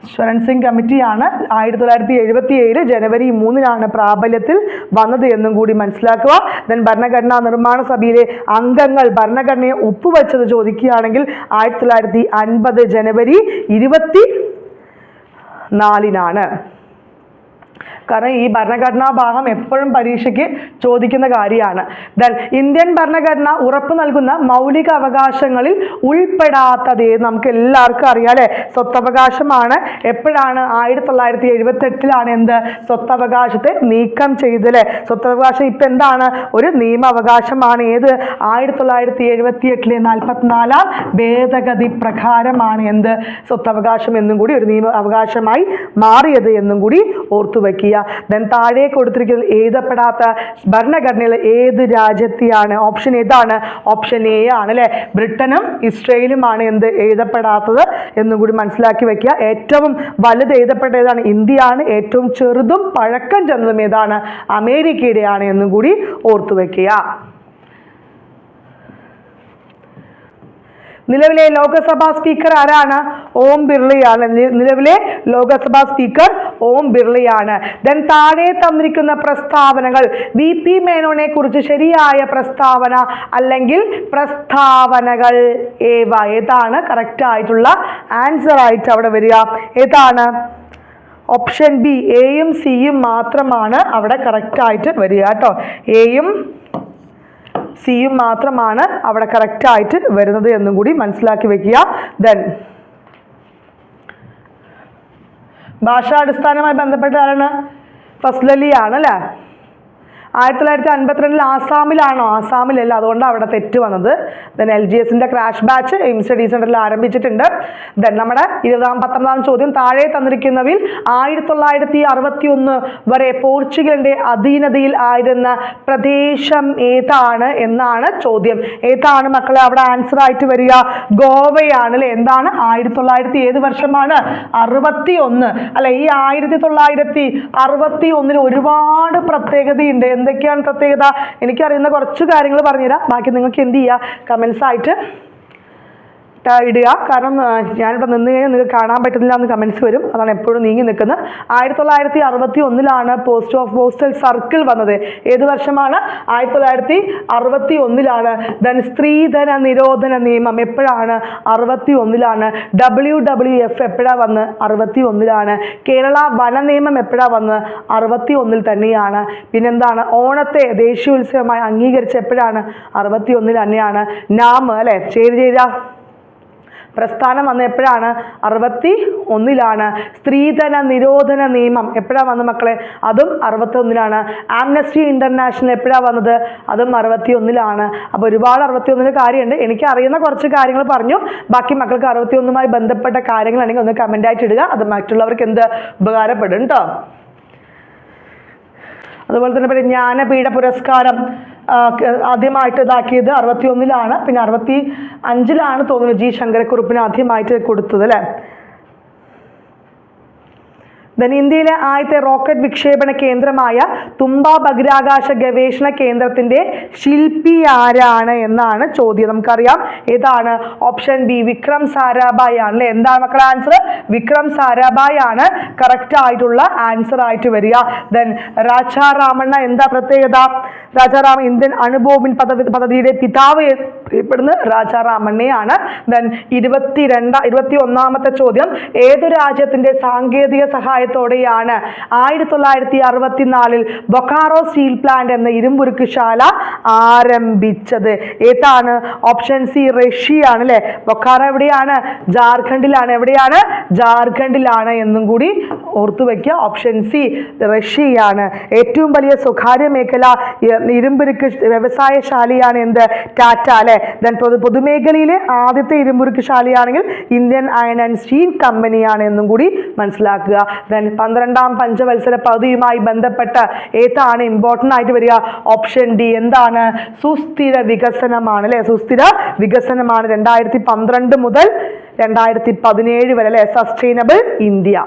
സ്വരൺ സിംഗ് കമ്മിറ്റിയാണ് ആയിരത്തി തൊള്ളായിരത്തി എഴുപത്തി ഏഴ് ജനുവരി മൂന്നിനാണ് പ്രാബല്യത്തിൽ വന്നത് എന്നും കൂടി മനസ്സിലാക്കുക. ദെൻ ഭരണഘടനാ നിർമ്മാണ സഭയിലെ അംഗങ്ങൾ ഭരണഘടനയെ ഒപ്പുവെച്ചത് ചോദിക്കുകയാണെങ്കിൽ ആയിരത്തി തൊള്ളായിരത്തി അൻപത് ജനുവരി ഇരുപത്തി നാലിനാണ് കാരണം ഈ ഭരണഘടനാ ഭാഗം എപ്പോഴും പരീക്ഷയ്ക്ക് ചോദിക്കുന്ന കാര്യമാണ്. ദെൻ ഇന്ത്യൻ ഭരണഘടന ഉറപ്പ് നൽകുന്ന മൗലിക അവകാശങ്ങളിൽ ഉൾപ്പെടാത്തത് നമുക്ക് എല്ലാവർക്കും അറിയാം അല്ലേ? സ്വത്തവകാശമാണ്. എപ്പോഴാണ്? ആയിരത്തി തൊള്ളായിരത്തി എഴുപത്തി എട്ടിലാണ് എന്ത്? സ്വത്തവകാശത്തെ നീക്കം ചെയ്തത് അല്ലേ? സ്വത്തവകാശം ഇപ്പം എന്താണ്? ഒരു നിയമാവകാശമാണ് ഏത്? ആയിരത്തി തൊള്ളായിരത്തി എഴുപത്തി എട്ടിലെ നാൽപ്പത്തിനാലാം ഭേദഗതി പ്രകാരമാണ് എന്ത്? സ്വത്തവകാശം എന്നും കൂടി ഒരു നിയമ അവകാശമായി മാറിയത് എന്നും കൂടി ഓർത്തു വയ്ക്കുക ദെൻ താഴെ കൊടുത്തിരിക്കുന്നത് എഴുതപ്പെടാത്ത ഭരണഘടനയിൽ ഏത് രാജ്യത്തെയാണ്? ഓപ്ഷൻ ഏതാണ്? ഓപ്ഷൻ എ ആണ് അല്ലേ? ബ്രിട്ടനും ഇസ്രയേലുമാണ് എന്ത് എഴുതപ്പെടാത്തത് എന്നും കൂടി മനസ്സിലാക്കി വെക്കുക. ഏറ്റവും വലുത് എഴുതപ്പെട്ട ഏതാണ്? ഇന്ത്യയാണ്. ഏറ്റവും ചെറുതും പഴക്കം ചെന്നതും ഏതാണ്? അമേരിക്കയുടെയാണ് എന്നും കൂടി ഓർത്തു വെക്കുക. നിലവിലെ ലോകസഭാ സ്പീക്കർ ആരാണ്? ഓം ബിർളയാണ്. നിലവിലെ ലോകസഭാ സ്പീക്കർ ഓം ബിർളയാണ്. ദെൻ താഴെ തന്നിരിക്കുന്ന പ്രസ്താവനകൾ വി പി മേനോനെ കുറിച്ച് ശരിയായ പ്രസ്താവന അല്ലെങ്കിൽ പ്രസ്താവനകൾ ഏവ? ഏതാണ് കറക്റ്റ് ആയിട്ടുള്ള ആൻസർ ആയിട്ട് അവിടെ വരിക? ഏതാണ്? ഓപ്ഷൻ ബി എയും സിയും മാത്രമാണ് അവിടെ കറക്റ്റ് ആയിട്ട് വരിക കേട്ടോ. എയും സിയും മാത്രമാണ് അവിടെ കറക്റ്റ് ആയിട്ട് വരുന്നത് എന്നും കൂടി മനസ്സിലാക്കി വെക്കുക. ദെൻ ഭാഷാടിസ്ഥാനമായി ബന്ധപ്പെട്ട ആരാണ്? ഫസ്ലലിയാണ് അല്ലേ? ആയിരത്തി തൊള്ളായിരത്തി അൻപത്തിരണ്ടിൽ ആസാമിലാണോ? ആസാമിലല്ല അതുകൊണ്ട് അവിടെ തെറ്റ് വന്നത്. ദെൻ എൽ ജി എസിന്റെ ക്രാഷ് ബാച്ച് എയിം സ്റ്റഡി സെന്ററിൽ ആരംഭിച്ചിട്ടുണ്ട്. ദെൻ നമ്മുടെ ഇരുപതാം പത്തൊമ്പതാം ചോദ്യം താഴെ തന്നിരിക്കുന്നവയിൽ ആയിരത്തി തൊള്ളായിരത്തി അറുപത്തി ഒന്ന് വരെ പോർച്ചുഗലിന്റെ അധീനതയിൽ ആയിരുന്ന പ്രദേശം ഏതാണ് എന്നാണ് ചോദ്യം. ഏതാണ് മക്കളെ? അവിടെ ആൻസർ ആയിട്ട് വരിക. ഗോവയാണ് അല്ലെ? എന്താണ്? ആയിരത്തി തൊള്ളായിരത്തി ഏത് വർഷമാണ്? അറുപത്തി ഒന്ന് അല്ലെ ഈ ആയിരത്തി തൊള്ളായിരത്തി അറുപത്തി ഒന്നിൽ ഒരുപാട് പ്രത്യേകതയുണ്ട് എന്തൊക്കെയാണ് പ്രത്യേകത? എനിക്കറിയുന്ന കുറച്ച് കാര്യങ്ങൾ പറഞ്ഞുതരാം. ബാക്കി നിങ്ങൾക്ക് എന്ത് ചെയ്യുക കമൻസ് ആയിട്ട് ഇടുക കാരണം ഞാനിവിടെ നിന്ന് കഴിഞ്ഞാൽ നിങ്ങൾക്ക് കാണാൻ പറ്റുന്നില്ല എന്ന് കമൻസ് വരും. അതാണ് എപ്പോഴും നീങ്ങി നിൽക്കുന്നത്. ആയിരത്തി തൊള്ളായിരത്തി അറുപത്തി ഒന്നിലാണ് പോസ്റ്റ് ഓഫ് പോസ്റ്റൽ സർക്കിൾ വന്നത്. ഏത് വർഷമാണ്? ആയിരത്തി തൊള്ളായിരത്തി അറുപത്തി ഒന്നിലാണ് ദൻ സ്ത്രീധന നിരോധന നിയമം എപ്പോഴാണ്? അറുപത്തി ഒന്നിലാണ് ഡബ്ല്യു ഡബ്ല്യു എഫ് എപ്പോഴാണ് വന്ന്? അറുപത്തി ഒന്നിലാണ് കേരള വന നിയമം എപ്പോഴാണ് വന്ന്? അറുപത്തി ഒന്നിൽ തന്നെയാണ്. പിന്നെന്താണ്? ഓണത്തെ ദേശീയോത്സവമായി അംഗീകരിച്ച എപ്പോഴാണ് അറുപത്തി ഒന്നിൽ തന്നെയാണ്. നാം അല്ലേ? ചേരി ചേരാ പ്രസ്ഥാനം വന്ന എപ്പോഴാണ്? അറുപത്തി ഒന്നിലാണ് സ്ത്രീധന നിരോധന നിയമം എപ്പോഴാണ് വന്നത് മക്കളെ? അതും അറുപത്തി ഒന്നിലാണ് ആംനസ്റ്റി ഇന്റർനാഷണൽ എപ്പോഴാണ് വന്നത്? അതും അറുപത്തി ഒന്നിലാണ് അപ്പോൾ ഒരുപാട് അറുപത്തി ഒന്നിന് കാര്യമുണ്ട്. എനിക്ക് അറിയുന്ന കുറച്ച് കാര്യങ്ങൾ പറഞ്ഞു. ബാക്കി മക്കൾക്ക് അറുപത്തി ഒന്നുമായി ബന്ധപ്പെട്ട കാര്യങ്ങളാണെങ്കിൽ ഒന്ന് കമന്റ് ആയിട്ട് ഇടുക. അത് മറ്റുള്ളവർക്ക് എന്ത് ഉപകാരപ്പെടും കേട്ടോ അതുപോലെ തന്നെ പിന്നെ ജ്ഞാനപീഠ പുരസ്കാരം. ആദ്യമായിട്ട് ഇതാക്കിയത് അറുപത്തി ഒന്നിലാണ് പിന്നെ അറുപത്തി അഞ്ചിലാണ് തോന്നുന്നു ജി ശങ്കരക്കുറുപ്പിന് ആദ്യമായിട്ട് കൊടുത്തത് അല്ലേ? ദെൻ ഇന്ത്യയിലെ ആദ്യത്തെ റോക്കറ്റ് വിക്ഷേപണ കേന്ദ്രമായ തുമ്പ ബഹിരാകാശ ഗവേഷണ കേന്ദ്രത്തിന്റെ ശില്പി ആരാണ് എന്നാണ് ചോദ്യം. നമുക്കറിയാം ഏതാണ് ഓപ്ഷൻ ബി വിക്രം സാരാഭായ് ആണ് അല്ലേ എന്താണ് മക്കളുടെ ആൻസർ വിക്രം സാരാഭായ് ആണ്. കറക്റ്റ് ആയിട്ടുള്ള ആൻസർ ആയിട്ട് വരിക. ദെൻ രാജാറാമണ്ണ എന്താ പ്രത്യേകത? രാജാറാം ഇന്ത്യൻ അണുബോമിൻ പദ്ധതി പദ്ധതിയുടെ പിതാവ് അറിയപ്പെടുന്നത് രാജാറാമണ്ണയാണ്. ദെൻ ഇരുപത്തി രണ്ടാ ഇരുപത്തി ഒന്നാമത്തെ ചോദ്യം. ഏതു രാജ്യത്തിന്റെ സാങ്കേതിക സഹായത്തോടെയാണ് ആയിരത്തി തൊള്ളായിരത്തി അറുപത്തിനാലിൽ ബൊക്കാറോ സ്റ്റീൽ പ്ലാന്റ് എന്ന ഇരുമ്പുരുക്ക് ശാല ആരംഭിച്ചത്. ഏതാണ്? ഓപ്ഷൻ സി റഷ്യയാണ് അല്ലെ ബൊക്കാറോ എവിടെയാണ്? ജാർഖണ്ഡിലാണ്. എവിടെയാണ്? ജാർഖണ്ഡിലാണ് എന്നും കൂടി ഓർത്തു വയ്ക്കുക ഓപ്ഷൻ സി റഷ്യയാണ്. ഏറ്റവും വലിയ സ്വകാര്യ മേഖല ഇരുമ്പുരുക്ക് വ്യവസായശാലയാണ് എന്ത്? ടാറ്റ അല്ലെ ദെൻ പൊതു പൊതുമേഖലയിലെ ആദ്യത്തെ ഇരുമ്പുരുക്ക് ശാലയാണെങ്കിൽ ഇന്ത്യൻ അയൺ ആൻഡ് സ്റ്റീൽ കമ്പനിയാണ് എന്നും കൂടി മനസ്സിലാക്കുക. ദെൻ പന്ത്രണ്ടാം പഞ്ചവത്സര പദ്ധതിയുമായി ബന്ധപ്പെട്ട് ഏതാണ് ഇമ്പോർട്ടന്റ് ആയിട്ട് വരിക? ഓപ്ഷൻ ഡി എന്താണ്? സുസ്ഥിര വികസനമാണ് അല്ലേ? സുസ്ഥിര വികസനമാണ് രണ്ടായിരത്തി പന്ത്രണ്ട് മുതൽ രണ്ടായിരത്തി പതിനേഴ് വരെ അല്ലെ? സസ്റ്റൈനബിൾ ഇന്ത്യ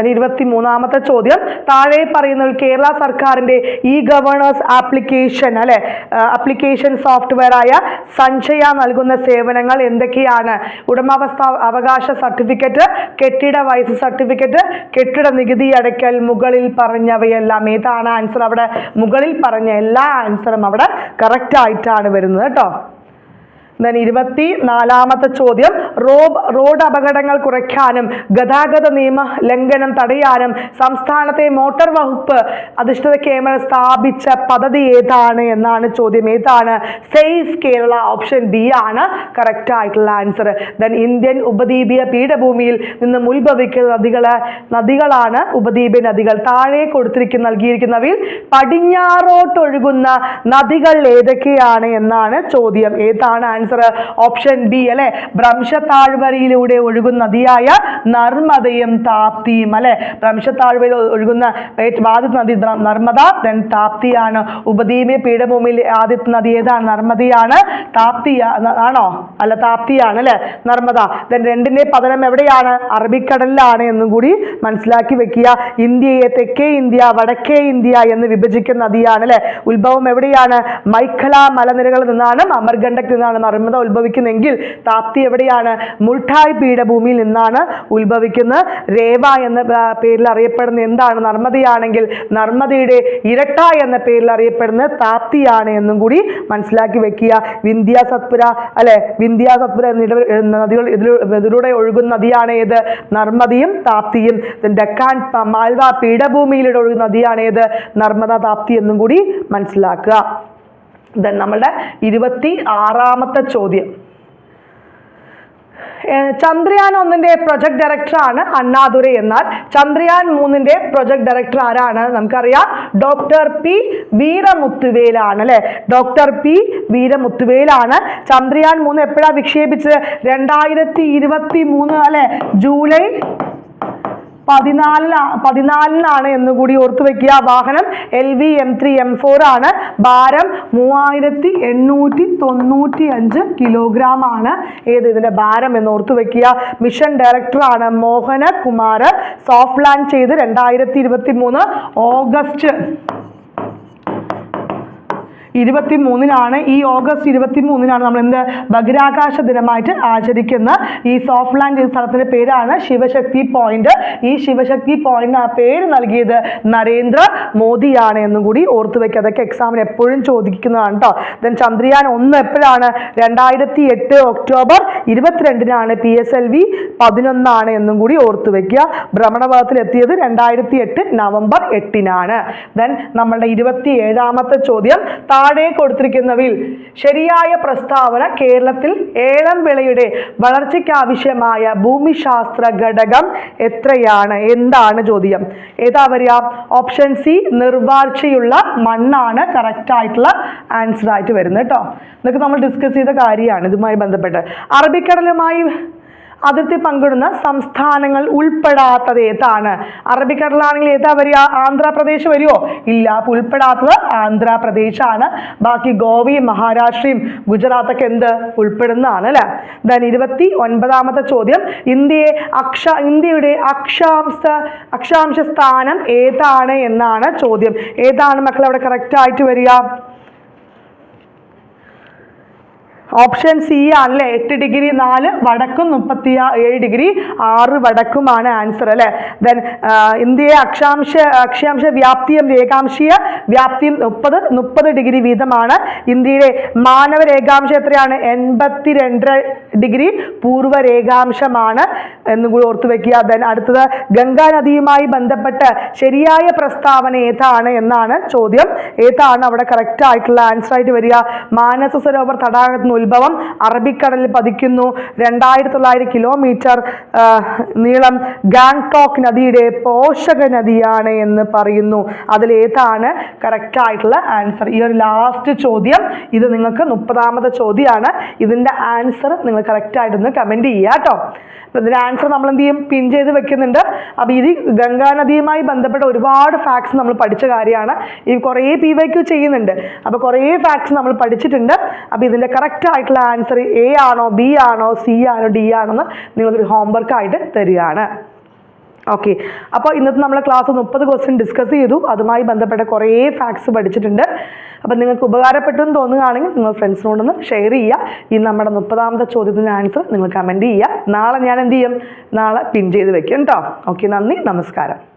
ഇരുപത്തി മൂന്നാമത്തെ ചോദ്യം. താഴെ പറയുന്ന കേരള സർക്കാരിന്റെ ഇ ഗവേണേഴ്സ് ആപ്ലിക്കേഷൻ അല്ലെ ആപ്ലിക്കേഷൻ സോഫ്റ്റ്വെയർ ആയ സഞ്ജയ നൽകുന്ന സേവനങ്ങൾ എന്തൊക്കെയാണ്? ഉടമാവസ്ഥ അവകാശ സർട്ടിഫിക്കറ്റ് കെട്ടിട വയസ്സ് സർട്ടിഫിക്കറ്റ് കെട്ടിട നികുതി അടയ്ക്കൽ മുകളിൽ പറഞ്ഞവയെല്ലാം. ഏതാണ് ആൻസർ? അവിടെ മുകളിൽ പറഞ്ഞ എല്ലാ ആൻസറും അവിടെ കറക്റ്റ് ആയിട്ടാണ് വരുന്നത് കേട്ടോ. Then ഇരുപത്തി നാലാമത്തെ ചോദ്യം റോഡ് റോഡ് അപകടങ്ങൾ കുറയ്ക്കാനും ഗതാഗത നിയമ ലംഘനം തടയാനും സംസ്ഥാനത്തെ മോട്ടോർ വകുപ്പ് അധിഷ്ഠിത ക്യാമറ സ്ഥാപിച്ച പദ്ധതി ഏതാണ് എന്നാണ് ചോദ്യം. ഏതാണ്? സേഫ് കേരള ഓപ്ഷൻ ബി ആണ് കറക്റ്റ് ആയിട്ടുള്ള ആൻസർ ദെൻ ഇന്ത്യൻ ഉപദ്വീപീയ പീഠഭൂമിയിൽ നിന്നും ഉത്ഭവിക്കുന്ന നദികൾ നദികളാണ് ഉപദ്വീപ നദികൾ. താഴെ കൊടുത്തിരിക്കുന്ന നൽകിയിരിക്കുന്നവയിൽ പടിഞ്ഞാറോട്ടൊഴുകുന്ന നദികൾ ഏതൊക്കെയാണ് എന്നാണ് ചോദ്യം. ഏതാണ് ആൻസർ ഓപ്ഷൻ ബി അല്ലെ? ഭ്രംശത്താഴ്വരയിലൂടെ ഒഴുകുന്ന നദിയായ നർമ്മദയും താപ്തിയും അല്ലെ? ഭ്രംശത്താഴ്വരയിൽ ഒഴുകുന്ന ആദ്യത്തെ നദി നർമ്മദ ദെൻ താപ്തിയാണ്. ഉപദ്വീപീയ പീഠഭൂമിയിൽ ആദ്യത്തെ നദി ഏതാണ് നർമ്മദയാണ്. താപ്തി ആണോ? അല്ല താപ്തിയാണ് അല്ലെ? നർമ്മദ. ദെൻ രണ്ടിന്റെ പതനം എവിടെയാണ്? അറബിക്കടലിലാണ് എന്നും കൂടി മനസ്സിലാക്കി വെക്കുക. ഇന്ത്യയെ തെക്കേ ഇന്ത്യ വടക്കേ ഇന്ത്യ എന്ന് വിഭജിക്കുന്ന നദിയാണ് അല്ലെ? ഉത്ഭവം എവിടെയാണ്? മൈഖല മലനിരകളിൽ നിന്നാണ് അമർഗണ്ഡക്കിൽ നിന്നാണ് നർമ്മദ ഉത്ഭവിക്കുന്നെങ്കിൽ താപ്തി എവിടെയാണ്? മുൾട്ടായ് പീഠഭൂമിയിൽ നിന്നാണ് ഉത്ഭവിക്കുന്നത്. രേവ എന്ന പേരിൽ അറിയപ്പെടുന്ന എന്താണ്? നർമ്മദയാണെങ്കിൽ നർമ്മദയുടെ ഇരട്ട എന്ന പേരിൽ അറിയപ്പെടുന്ന താപ്തിയാണ് എന്നും കൂടി മനസ്സിലാക്കി വെക്കുക. വിന്ധ്യ സത്പുര അല്ലെ വിന്ധ്യ സത്പുര എന്നിട നദികൾ ഇതിലൂ- ഇതിലൂടെ ഒഴുകുന്ന നദിയാണ് ഏത്? നർമ്മദയും താപ്തിയും. ഡക്കാൻ മാൽവ പീഠഭൂമിയിലൂടെ ഒഴുകുന്ന നദിയാണ് ഏത്? നർമ്മദ താപ്തി എന്നും കൂടി മനസ്സിലാക്കുക. ദെൻ നമ്മളുടെ ഇരുപത്തി ആറാമത്തെ ചോദ്യം ചന്ദ്രയാൻ ഒന്നിന്റെ പ്രൊജക്ട് ഡയറക്ടറാണ് അണ്ണാദുരൈ എന്നാൽ ചന്ദ്രയാൻ മൂന്നിന്റെ പ്രൊജക്ട് ഡയറക്ടർ ആരാണ്? നമുക്കറിയാം. ഡോക്ടർ പി വീരമുത്തുവേലാണ് അല്ലെ? Doctor P വീരമുത്തുവേലാണ്. ചന്ദ്രയാൻ മൂന്ന് എപ്പോഴാണ് വിക്ഷേപിച്ചത്? രണ്ടായിരത്തി ഇരുപത്തി മൂന്ന് അല്ലെ? ജൂലൈ പതിനാലിന് പതിനാലിനാണ് എന്നുകൂടി ഓർത്തു വെക്കുക. വാഹനം L V M three M four ആണ്. ഭാരം മൂവായിരത്തി എണ്ണൂറ്റി തൊണ്ണൂറ്റി അഞ്ച് കിലോഗ്രാം ആണ്. ഏത് ഇതിന്റെ ഭാരം എന്ന് ഓർത്തു വെക്കുക. മിഷൻ ഡയറക്ടറാണ് മോഹന കുമാർ സോഫ്റ്റ് ലാൻഡ് ചെയ്ത് രണ്ടായിരത്തി ഇരുപത്തി മൂന്ന് ഓഗസ്റ്റ് ഇരുപത്തി മൂന്നിനാണ് ഈ ഓഗസ്റ്റ് ഇരുപത്തി മൂന്നിനാണ് നമ്മൾ എന്ത് ബഹിരാകാശ ദിനമായിട്ട് ആചരിക്കുന്ന ഈ സോഫ്റ്റ് ലാൻഡ് എന്ന സ്ഥലത്തിന്റെ പേരാണ് ശിവശക്തി പോയിന്റ്. ഈ ശിവശക്തി പോയിന്റ് ആ പേര് നൽകിയത് നരേന്ദ്ര മോദിയാണ് എന്നും കൂടി ഓർത്തു വെക്കുക അതൊക്കെ എക്സാമിന് എപ്പോഴും ചോദിക്കുന്നതാണ് കേട്ടോ ദെൻ ചന്ദ്രയാൻ ഒന്ന് എപ്പോഴാണ്? രണ്ടായിരത്തി എട്ട് ഒക്ടോബർ ഇരുപത്തിരണ്ടിനാണ് പി എസ് എൽ വി പതിനൊന്നാണ് എന്നും കൂടി ഓർത്തു വെക്കുക. ഭ്രമണപഥത്തിൽ എത്തിയത് രണ്ടായിരത്തി എട്ട് നവംബർ എട്ടിനാണ്. ദെൻ നമ്മളുടെ ഇരുപത്തി ഏഴാമത്തെ ചോദ്യം താഴെ കൊടുത്തിരിക്കുന്നവയിൽ ശരിയായ പ്രസ്താവന കേരളത്തിൽ ഏലം വിളയുടെ വളർച്ചയ്ക്കാവശ്യമായ ഭൂമിശാസ്ത്ര ഘടകം എത്രയാണ്? എന്താണ് ചോദ്യം? ഏതാ വരിക? ഓപ്ഷൻ സി നിർവാർച്ചയുള്ള മണ്ണാണ് കറക്റ്റ് ആയിട്ടുള്ള ആൻസർ ആയിട്ട് വരുന്നത് കേട്ടോ. ഇതൊക്കെ നമ്മൾ ഡിസ്കസ് ചെയ്ത കാര്യമാണ് ഇതുമായി ബന്ധപ്പെട്ട്. അറബിക്കടലുമായി അതിർത്തി പങ്കിടുന്ന സംസ്ഥാനങ്ങൾ ഉൾപ്പെടാത്തത് ഏതാണ്? അറബിക്കടലാണെങ്കിൽ ഏതാ വരിക? ആന്ധ്രാപ്രദേശ് വരുമോ ഇല്ല അപ്പോൾ ഉൾപ്പെടാത്തത് ആന്ധ്രാപ്രദേശാണ്. ബാക്കി ഗോവയും മഹാരാഷ്ട്രയും ഗുജറാത്തൊക്കെ എന്ത്? ഉൾപ്പെടുന്നതാണ് അല്ലെ? ദൻ ഇരുപത്തി ഒൻപതാമത്തെ ചോദ്യം. ഇന്ത്യയെ അക്ഷ ഇന്ത്യയുടെ അക്ഷാംശ അക്ഷാംശ സ്ഥാനം ഏതാണ് എന്നാണ് ചോദ്യം. ഏതാണ് മക്കൾ അവിടെ കറക്റ്റ് ആയിട്ട് വരിക? ഓപ്ഷൻ സി ആണല്ലേ എട്ട് ഡിഗ്രി നാല് വടക്കും മുപ്പത്തി ഏഴ് ഡിഗ്രി ആറ് വടക്കുമാണ് ആൻസർ അല്ലേ? ദെൻ ഇന്ത്യയെ അക്ഷാംശ അക്ഷാംശ വ്യാപ്തിയും രേഖാംശീയ വ്യാപ്തിയും മുപ്പത് മുപ്പത് ഡിഗ്രി വീതമാണ്. ഇന്ത്യയുടെ മാനവ രേഖാംശം എത്രയാണ്? എൺപത്തിരണ്ട് ഡിഗ്രി പൂർവ രേഖാംശമാണ് എന്നും കൂടി ഓർത്തു വെക്കുക. ദെൻ അടുത്തത് ഗംഗാ നദിയുമായി ബന്ധപ്പെട്ട് ശരിയായ പ്രസ്താവന ഏതാണ് എന്നാണ് ചോദ്യം. ഏതാണ് അവിടെ കറക്റ്റ് ആയിട്ടുള്ള ആൻസർ ആയിട്ട് വരിക? മാനസ സരോവർ തടാകത്തിന് ഉത്ഭവം. അറബിക്കടലിൽ പതിക്കുന്നു. രണ്ടായിരത്തി തൊള്ളായിരം കിലോമീറ്റർ നീളം ഗാങ്ടോക്ക് നദിയുടെ പോഷക നദിയാണ് എന്ന് പറയുന്നു. അതിലേതാണ് ഏതാണ് കറക്റ്റ് ആയിട്ടുള്ള ആൻസർ ഈ ഒരു ലാസ്റ്റ് ചോദ്യം. ഇത് നിങ്ങൾക്ക് മുപ്പതാമത്തെ ചോദ്യമാണ്. ഇതിന്റെ ആൻസർ നിങ്ങൾ കറക്റ്റ് ആയിട്ടൊന്ന് കമന്റ് ചെയ്യുക കേട്ടോ. അപ്പോൾ ഇതിന്റെ ആൻസർ നമ്മൾ എന്ത് ചെയ്യും? പിൻ ചെയ്ത് വെക്കുന്നുണ്ട്. അപ്പോൾ ഇത് ഗംഗാ നദിയുമായി ബന്ധപ്പെട്ട ഒരുപാട് ഫാക്ട്സ് നമ്മൾ പഠിച്ച കാര്യമാണ്. ഈ കുറേ പി വൈ ക്യു ചെയ്യുന്നുണ്ട്. അപ്പോൾ കുറേ ഫാക്ട്സ് നമ്മൾ പഠിച്ചിട്ടുണ്ട്. അപ്പോൾ ഇതിന്റെ കറക്റ്റ് ആയിട്ടുള്ള ആൻസർ എ ആണോ ബി ആണോ സി ആണോ ഡി ആണോ എന്ന് നിങ്ങളൊരു ഹോംവർക്ക് ആയിട്ട് തരികയാണ്. ഓക്കെ അപ്പോൾ ഇന്നത്തെ നമ്മളെ ക്ലാസ് മുപ്പത് ക്വസ്റ്റ്യൻ ഡിസ്കസ് ചെയ്തു. അതുമായി ബന്ധപ്പെട്ട കുറേ ഫാക്ട്സ് പഠിച്ചിട്ടുണ്ട്. അപ്പോൾ നിങ്ങൾക്ക് ഉപകാരപ്പെട്ടു എന്ന് തോന്നുകയാണെങ്കിൽ നിങ്ങൾ ഫ്രണ്ട്സിനോടൊന്ന് ഷെയർ ചെയ്യുക. ഈ നമ്മുടെ മുപ്പതാമത്തെ ചോദ്യത്തിന് ആൻസർ നിങ്ങൾ കമന്റ് ചെയ്യുക. നാളെ ഞാൻ എന്ത് ചെയ്യും? നാളെ പിൻ ചെയ്ത് വെക്കും കേട്ടോ ഓക്കെ നന്ദി നമസ്കാരം.